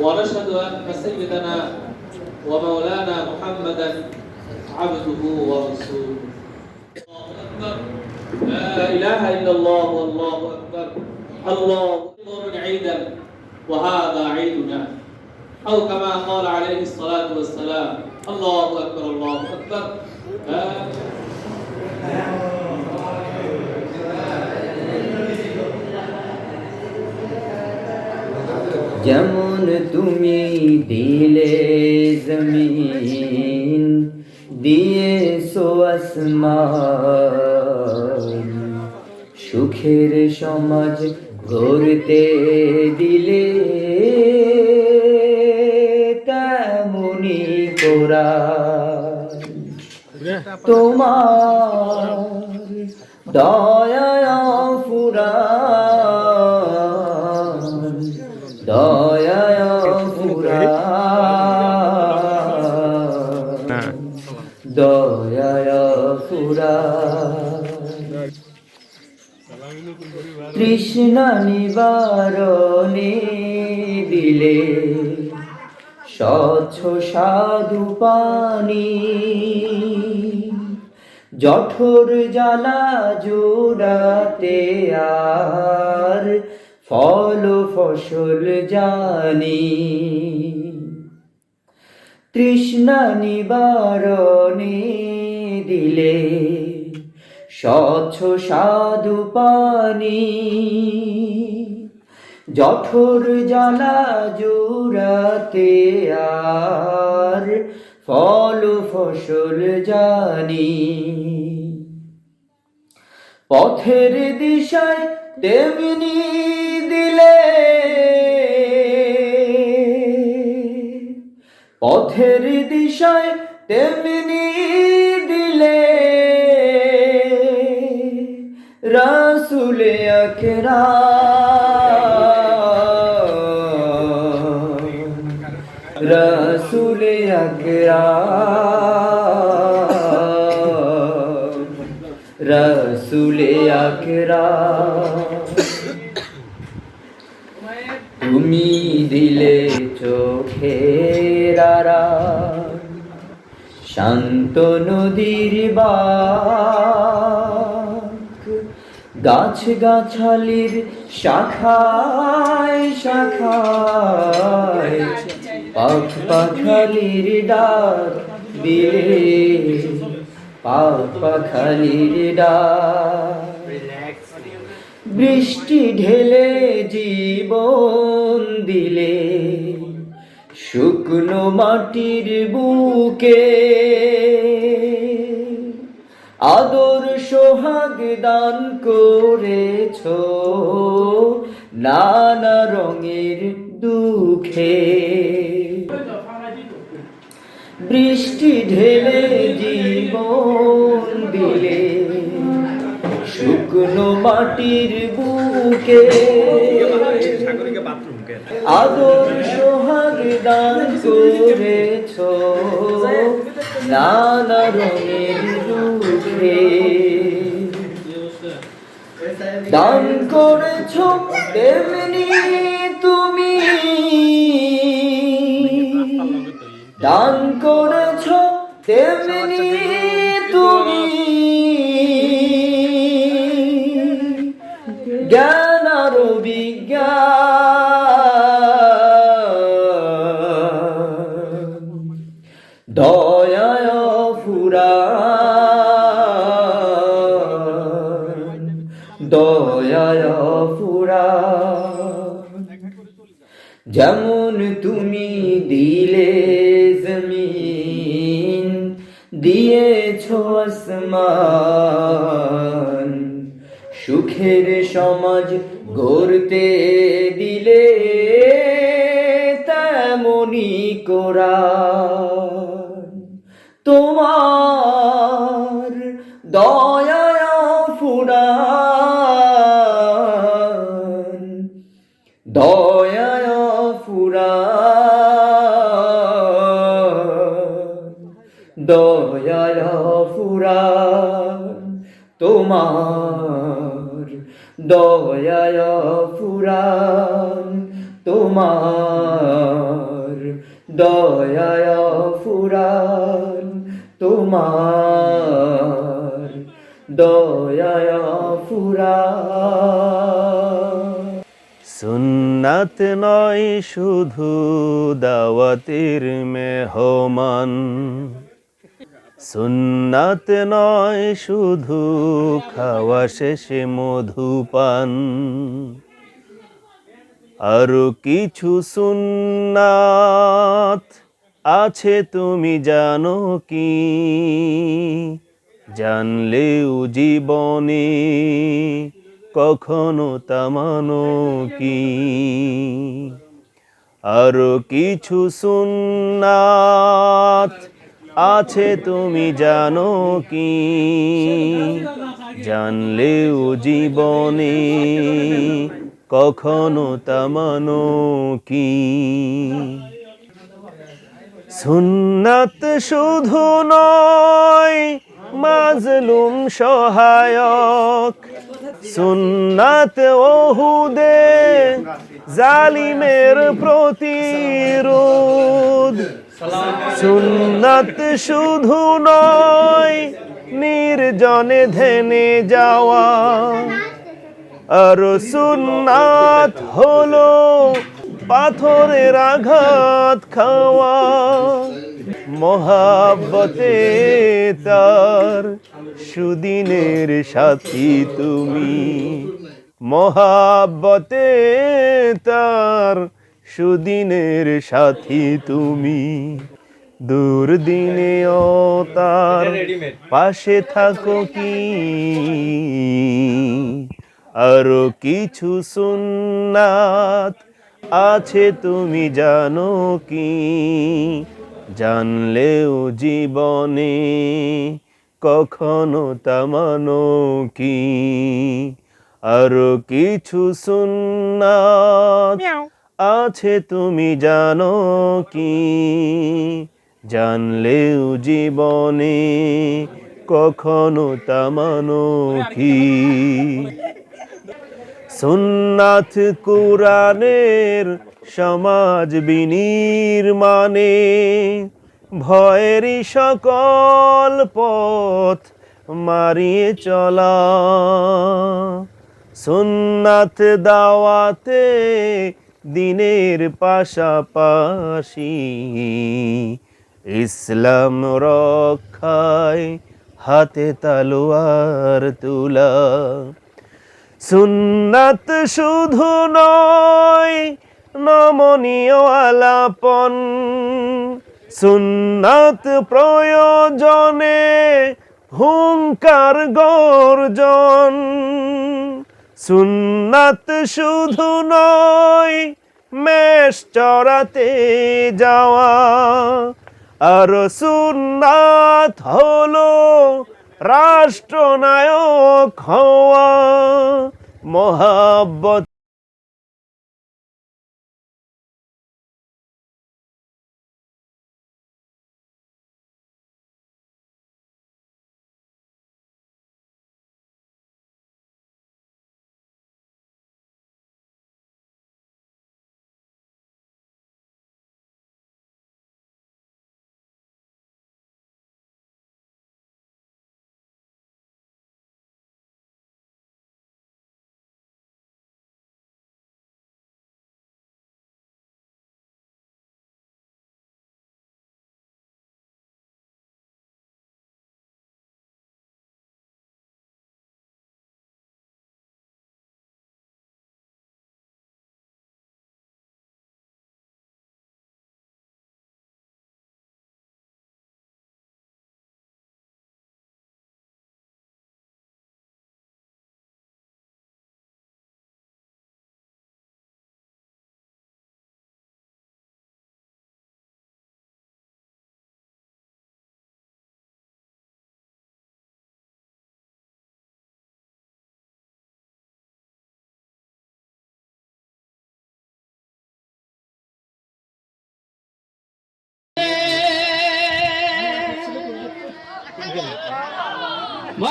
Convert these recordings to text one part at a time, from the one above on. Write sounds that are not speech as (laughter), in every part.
ونشهد أن سيدنا ومولانا محمدا عبده ورسوله. الله أكبر لا إله إلا الله والله أكبر. الله أكبر عيدا وهذا عيدنا. أو كما قال عليه الصلاة والسلام الله أكبر الله أكبر. لا. যেমন তুমি দিলে জমিন, দিয়েছ আসমান। সুখের সমাজ গড়তে দিলে তেমনি কোরা তোমার দয়া ফুরান তৃষ্ণা নিবারণে দিলে স্বচ্ছ সাধু পানি, জঠর জ্বালা জোড়াতে আর ফল ফসল জানি। তৃষ্ণা নিবারণে দিলে। স্বচ্ছ সাধু পানি, জঠর জ্বালা জোড়াতে আর ফল ফসল জানি। পথের দিশায় তেমনি দিলে, পথের দিশায় তেমনি রাসুলে আখরা। রাসুলে আখরা। রসুলে আখরা। তুমি দিলে চোখের আড়াল, শান্ত নদীর বাক গাছ গাছালির শাখায় শাখায় পাখ পাখালির ডাক দিলে, পাখ পাখালির ডাক। বৃষ্টি ঢেলে জীবন দিলে, শুকনো মাটির বুকে আদর সোহাগ দান করেছ, নানা রঙের দুঃখে। বৃষ্টি ঢেলে জীবন দিলে, শুকনো মাটির বুকে। আদর সোহাগ দান করেছ নানা রঙের রূপে। দান করেছ তেমনি তুমি। দান করেছ তেমনি যেমন তুমি দিলে জমিন দিয়েছ আসমান। সুখের সমাজ গড়তে দিলে তেমনি কোরআন। ফুরান। দয়া ফুরান তোমার। দয়া ফুরান তোমার। দয়ায় ফুরান তোমার। দয়ায় ফুরান সুন্নাত নয়, শুধু দাওয়াতের মেহমান। সুন্নাত নয়, শুধু খাওয়া শেষে মধুপান আরও কিছু সুন্নাত আছে, তুমি জানো কি? জানলেও জীবনে কখনো তামানো কি? আরও কিছু সুন্নাত আছে তুমি জানো কি? জানলেও জীবনে কখনো তামানো কি? সুন্নাত শুধু নয়, মাজলুম সহায়ক সুন্নাত ওহুদে জালিমের প্রতিরোধ। সুন্নাত শুধু নয়, নির্জনে ধেনে যাওয়া। আর সুন্নাত হলো পাথরের আঘাত খাওয়া। মহাব্বতে তার সুদিনের সাথী তুমি। মহাব্বতে তার সুদিনের সাথী তুমি। দুর্দিনেও তার পাশে থাকো কি? আরও কিছু সুন্নাত আছে তুমি জানো কি? জানলেও জীবনে কখনো তামানো কি? আরও কিছু সুন্নাত আছে তুমি জানো কি? জানলেও জীবনে কখনো তামানো কি? সুন্নাথ কুরানের সমাজ বিনির্মাণে ভয়েরই সকল পথ মারিয়ে চলা। সুন্নাথ দাওয়াতে দিনের পাশাপাশি ইসলাম রক্ষায় হাতে তালোয়ার তুলা। সুন্নাত শুধু নয়, নমনীয় আলাপন সুন্নাত প্রয়োজনে হুঙ্কার গর্জন। সুন্নাত শুধু নয়, মেষ চড়াতে যাওয়া। আর সুন্নাত হলো রাষ্ট্রনায়ক হওয়া। মহাব্বত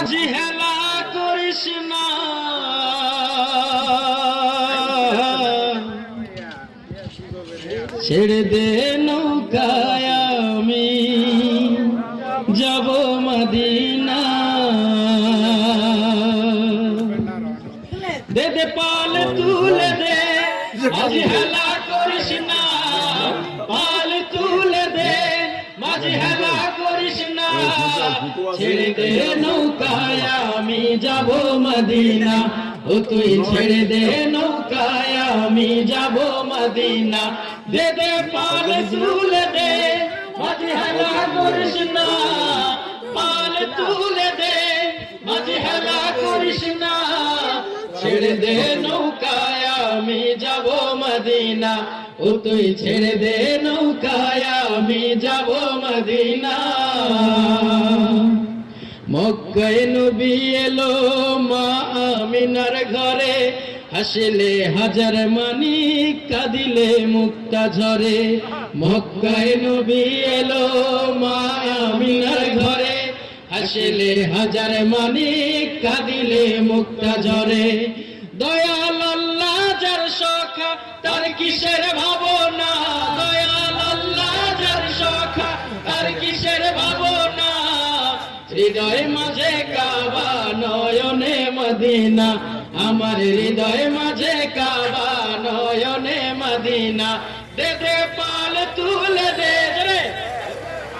মাঝি হেলা করিস না। ছেড়ে দে নৌকায় আমি যাব মদিনা। দে দে পাল তুলে দে (laughs) আজ হেলা ছেড়ে দে নৌকায়, আমি যাব মদিনা। ও তুই ছেড়ে দে নৌকায়, আমি যাব মদিনা। দে দে পাল তুলে দে মাঝে হেলা করিস না। পাল তুলে দে মাঝে হেলা করিস না। ছেড়ে দে নৌকায়, আমি যাব মদিনা। ও তুই ছেড়ে দে নৌকায়, আমি যাব মদিনা। মক্কায় নবী এলো মা আমিনার ঘরে। হাসিলে হাজার মানি, কাঁদিলে মুক্তা ঝরে। মক্কায় নবী এলো মা আমিনার ঘরে। হাসিলে হাজার মানি, কাঁদিলে মুক্তা ঝরে। দয়াল আল্লাহ যার সখা, তার কিসের ভাবনা? মদিনা। আমার হৃদয় মাঝে কাবা নয়নে মদিনা। দে দে পাল তুলে দে রে।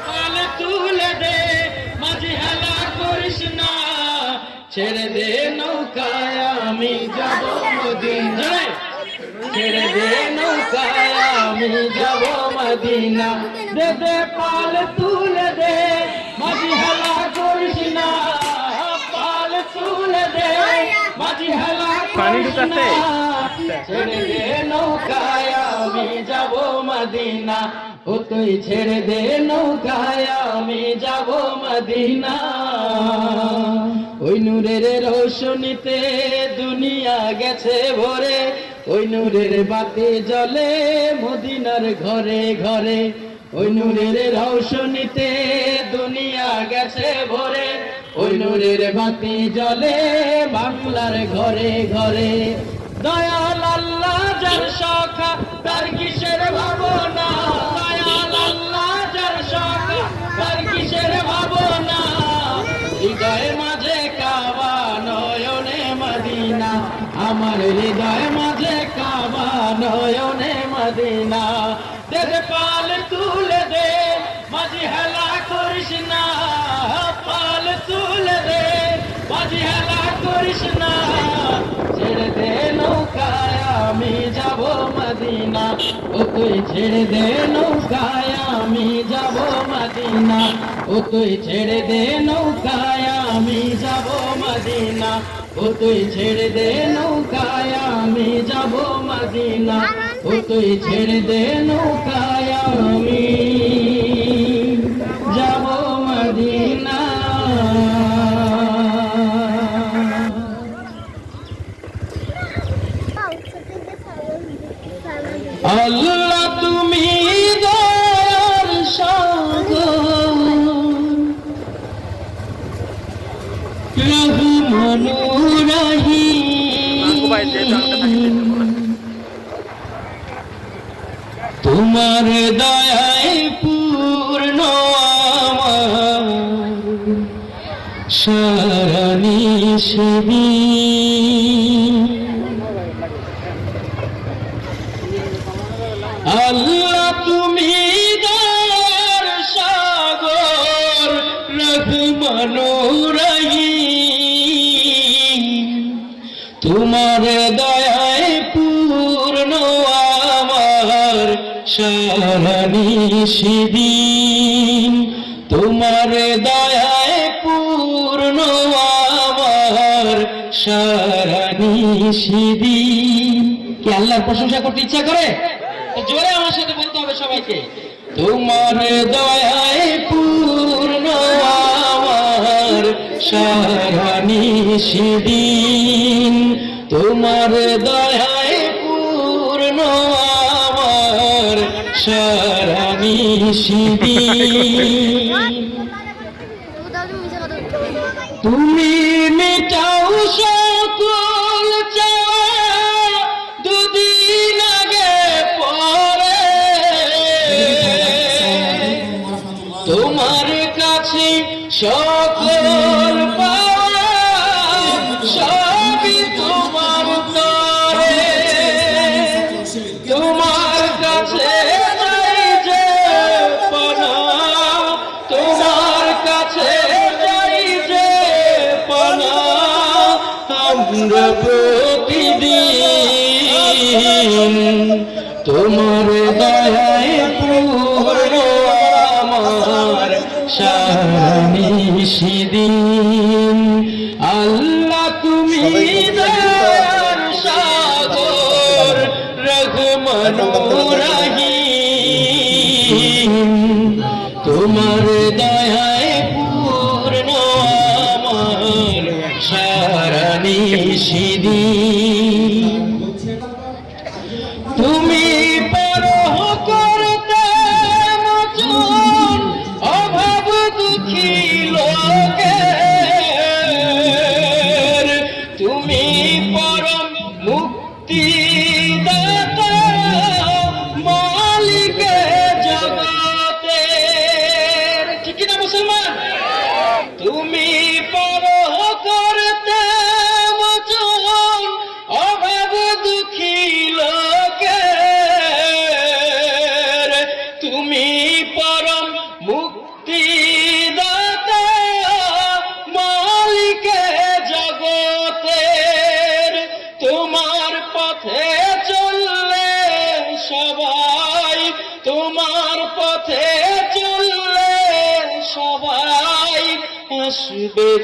পাল তুলে দে। মাঝে হেলা করিস না। ছেড়ে দে নৌকায় আমি যাব মদিনা। ছেড়ে দে নৌকায় আমি যাব মদিনা। দে দে পাল তুলে দে। পানি ঢুকাতে? না। ছেড়ে দে নৌকায় আমি যাব মদিনা। ও তুই ছেড়ে দে নৌকায় আমি যাব মদিনা। ওই নূরের রোশনীতে দুনিয়া গেছে ভরে। ওই নূরের বাতি জ্বলে মদিনার ঘরে ঘরে। ওই নূরের রোশনীতে দুনিয়া গেছে ভরে। ওই নূরের বাতি জ্বলে, বাংলার ঘরে ঘরে। দয়াল আল্লাহ যার সখা তার কিসের ভাবনা? দয়াল আল্লাহ যার সখা তার কিসের ভাবনা? হৃদয় মাঝে কাবা, নয়নে মদিনা। আমার হৃদয় মাঝে কাবা, নয়নে মদিনা। দে পাল তুলে দে, মাঝি হেলা করিস না। করিস না। ছেড়ে দে নৌকায়, আমি যাব মদিনা। ও তুই ছেড়ে দে নৌকায়, আমি যাব মদিনা। ও তুই ছেড়ে দে নৌকায়, আমি যাব মদিনা। ও তুই ছেড়ে দে নৌকায়, আমি যাব মদিনা। ও তুই ছেড়ে দে নৌকায়, আমি তোমার দয়ায় পূর্ণ আমার। সারানি শিবি আল্লাহ তুমি দয়ার সাগর রহমান সারানি সেদিন তোমার দয়ায় পূর্ণ আমার সারানি সেদিন। কি আল্লাহর প্রশংসা করতে ইচ্ছা করে? জোরে আমার সাথে বলতে হবে সবাইকে। তোমার দয়ায় পূর্ণ আমার সারানি সেদিন। তোমার দয়ায় সারানি সেদিন তুমি মেটাও সকল আমরা প্রতিদিন তোমার দয়ায় পুরো আমার সারা নিশিদিন আমি সেদিন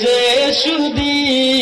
যে সুদী